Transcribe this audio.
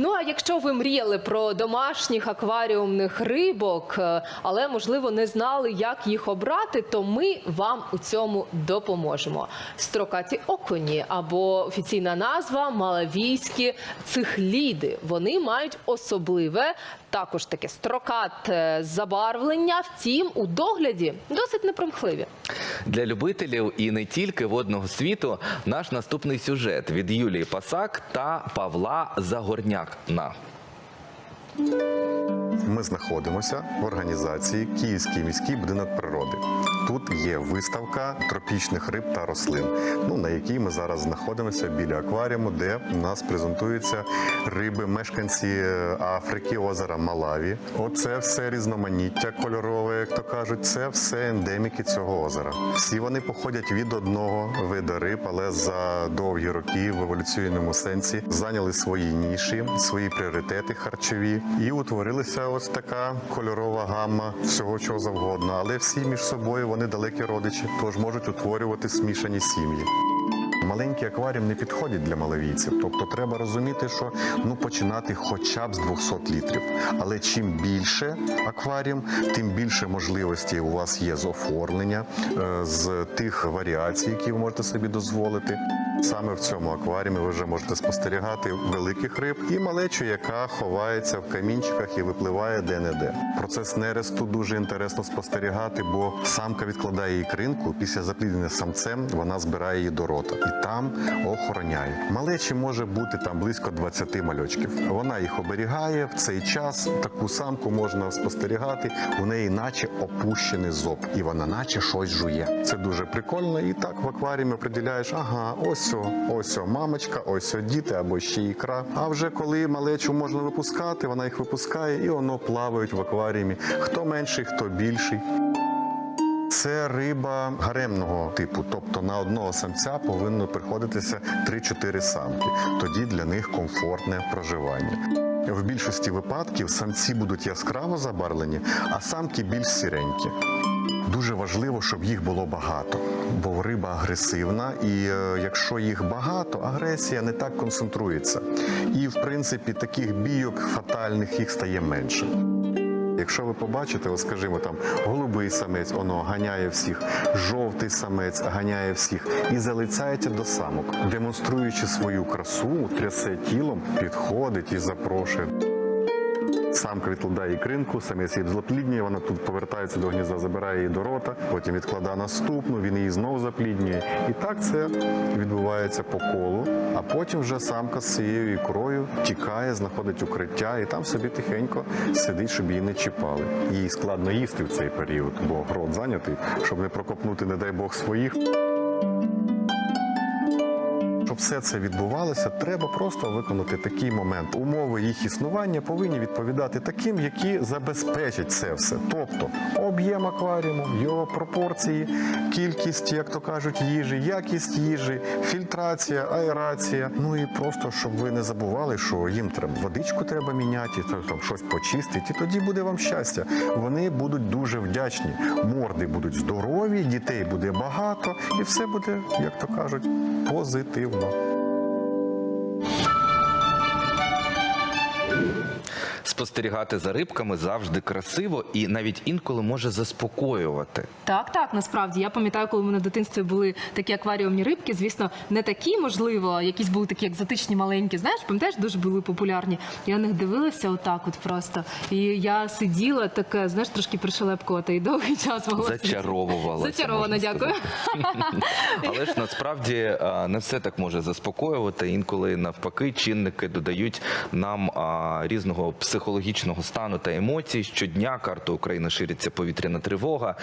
Ну а якщо ви мріяли про домашніх акваріумних рибок, е, але можливо не знали, як їх обрати, то ми вам у цьому допоможемо. Строкаті окуні або офіційна назва малавійські цихліди. Вони мають особливе. Також таке строкате забарвлення, втім, у догляді досить непримхливі. Для любителів і не тільки водного світу наш наступний сюжет від Юлії Пасак та Павла Загорняк на Ми знаходимося в організації Київський міський будинок природи. Тут є виставка тропічних риб та рослин, ну на якій ми зараз знаходимося біля акваріуму, де у нас презентуються риби, мешканці е, Африки, озера Малаві. Оце все різноманіття кольорове, як то кажуть. Це все ендеміки цього озера. Всі вони походять від одного виду риб, але за довгі роки в еволюційному сенсі зайняли свої ніші, свої пріоритети харчові, і утворилася ось така кольорова гамма всього чого завгодно. Але всі між собою вони далекі родичі, тож можуть утворювати смішані сім'ї. Маленький акваріум не підходить для малавійців, тобто треба розуміти, що ну починати хоча б з 200 літрів. Але чим більше акваріум, тим більше можливостей у вас є з оформлення, е, з тих варіацій, які ви можете собі дозволити. Саме в цьому акваріумі ви вже можете спостерігати великих риб і малечу, яка ховається в камінчиках і випливає де-не-де. Процес нересту дуже інтересно спостерігати, бо самка відкладає ікринку. Після запліднення самцем вона збирає її до рота і там охороняє. Малечі може бути там близько 20 мальочків. Вона їх оберігає в цей час. Таку самку можна спостерігати. У неї, наче опущений зоб, і вона, наче щось жує. Це дуже прикольно. І так в акваріумі приділяєш, ага, ось о, ось о, мамочка, ось о, діти або ще ікра. А вже коли малечу можна випускати, вона їх випускає, і воно плавають в акваріумі. Хто менший, хто більший. Це риба гаремного типу, тобто на одного самця повинно приходитися 3-4 самки. Тоді для них комфортне проживання. В більшості випадків самці будуть яскраво забарвлені, а самки більш сіренькі. Дуже важливо, щоб їх було багато, бо риба агресивна, і е, якщо їх багато, агресія не так концентрується. І в принципі таких бійок фатальних їх стає менше. Якщо ви побачите, от скажімо, там голубий самець, оно ганяє всіх, жовтий самець ганяє всіх і залицяється до самок, демонструючи свою красу, трясе тілом, підходить і запрошує. Самка відкладає ікринку, самець її запліднює, вона тут повертається до гнізда, забирає її до рота, потім відкладає наступну, він її знову запліднює. І так це відбувається по колу. А потім вже самка з цією ікрою тікає, знаходить укриття і там собі тихенько сидить, щоб її не чіпали. Їй складно їсти в цей період, бо рот зайнятий, щоб не прокопнути, не дай Бог, своїх. Щоб все це відбувалося, треба просто виконати такий момент. Умови їх існування повинні відповідати таким, які забезпечать це все. Тобто об'єм акваріуму, його пропорції, кількість, як то кажуть, їжі, якість їжі, фільтрація, аерація. Ну і просто щоб ви не забували, що їм треба водичку треба міняти, там щось почистити. І тоді буде вам щастя. Вони будуть дуже вдячні. Морди будуть здорові, дітей буде багато, і все буде, як то кажуть, позитивно. ます。Спостерігати за рибками завжди красиво і навіть інколи може заспокоювати. Так, так, насправді я пам'ятаю, коли в мене в дитинстві були такі акваріумні рибки. Звісно, не такі, можливо, якісь були такі екзотичні маленькі. Знаєш, пам'ятаєш, дуже були популярні. Я на них дивилася отак, от просто. І я сиділа таке, знаєш, трошки пришелепкувати і довгий час могла сидіти. Зачаровувалася. Зачарована, дякую. Але ж насправді не все так може заспокоювати. Інколи навпаки чинники додають нам різного психологічного стану та емоцій. Щодня карту України шириться повітряна тривога.